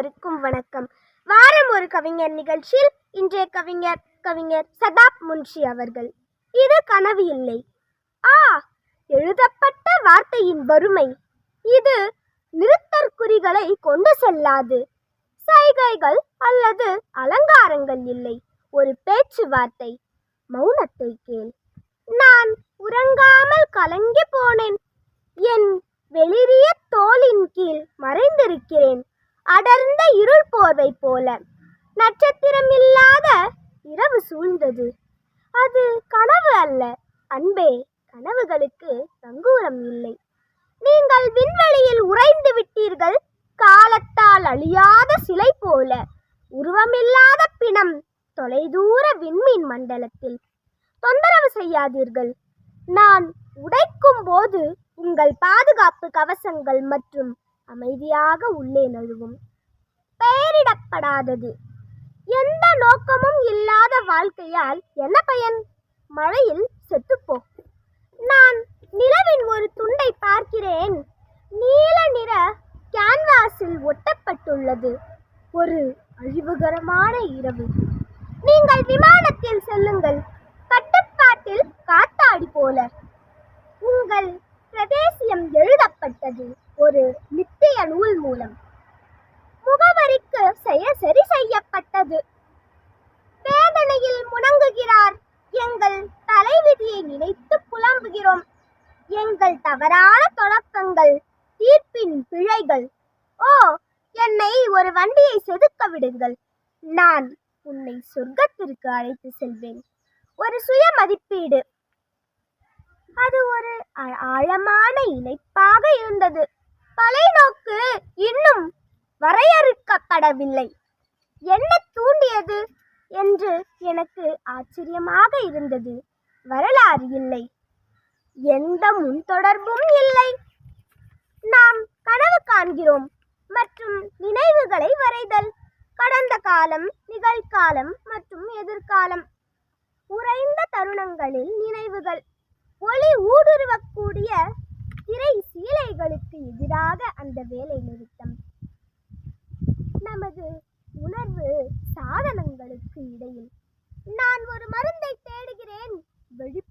அனைவருக்கும் வணக்கம். வாரம் ஒரு கவிஞர் நிகழ்ச்சியில் இன்றைய கவிஞர் கவிஞர் சதாப் முன்ஷி அவர்கள். இது கனவு இல்லை. ஆ எழுதப்பட்ட வார்த்தையின் வறுமை. இது நிறுத்தற்குறிகளை கொண்டு செல்லாது. சைகைகள் அல்லது அலங்காரங்கள் இல்லை. ஒரு பேச்சுவார்த்தை. மௌனத்தை கேள். நான் உறங்காமல் கலங்கி போனேன். என் வெளிரிய தோளின் கீழ் மறைந்திருக்கிறேன். அடர்ந்த இருள் போர்வை போல. நட்சத்திரம் இல்லாத இரவு சூழ்ந்தது. அது கனவு அல்ல. அன்பே கனவுகளுக்கு நங்கூரம் இல்லை. நீங்கள் விண்வெளியில் உறைந்து விட்டீர்கள். காலத்தால் அழியாத சிலை போல. உருவமில்லாத பிணம் தொலைதூர விண்மீன் மண்டலத்தில். தொந்தரவு செய்யாதீர்கள். நான் உடைக்கும் போது உங்கள் பாதுகாப்பு கவசங்கள் மற்றும் அமைதியாக உள்ளே நழுவும். பெயரிடப்படாதது எந்த நோக்கமும் இல்லாத வாழ்க்கையால் என்ன பயன்? மழையில் செத்துப்போ. நான் நிலவின் ஒரு துண்டை பார்க்கிறேன். நீல நிற கேன்வாஸில் ஒட்டப்பட்டுள்ளது. ஒரு அழிவுகரமான இரவு. நீங்கள் விமானத்தில் செல்லுங்கள். கட்டுப்பாட்டில் காத்தாடி போல. உங்கள் பிரதேசியம் எழுதப்பட்டது. ஒரு நித்திய நூல் மூலம். எங்கள் தவறான தொடக்கங்கள் தீர்ப்பின் பிழைகள். ஓ என்னை ஒரு வண்டியை செதுக்க விடுங்கள். நான் உன்னை சொர்க்கத்திற்கு அழைத்து செல்வேன். ஒரு சுய மதிப்பீடு. அது ஒரு ஆ- ஆழமான இணைப்பாக இருந்தது. தொலைநோக்கு இன்னும் வரையறுக்கப்படவில்லை. என்ன தூண்டியது? என்று எனக்கு ஆச்சரியமாக இருந்தது. வரலாறு இல்லை. எந்த முன்தொடர்பும் இல்லை. நாம் கனவு காண்கிறோம் மற்றும் நினைவுகளை வரைதல். கடந்த காலம் நிகழ்காலம் மற்றும் எதிர்காலம். உறைந்த தருணங்களில் நினைவுகள். ஒளி ஊடுருவக்கூடிய திரை சீலைகளுக்கு எதிராக அந்த வேலை நிறுத்தம். நமது உணர்வு சாதனங்களுக்கு இடையில் நான் ஒரு மருந்தை தேடுகிறேன். விழிப்பு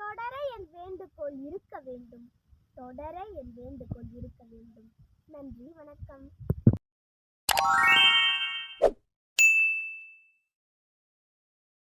தொடர என் வேண்டுகோள் இருக்க வேண்டும். தொடர என் வேண்டுகோள் இருக்க வேண்டும். நன்றி வணக்கம்.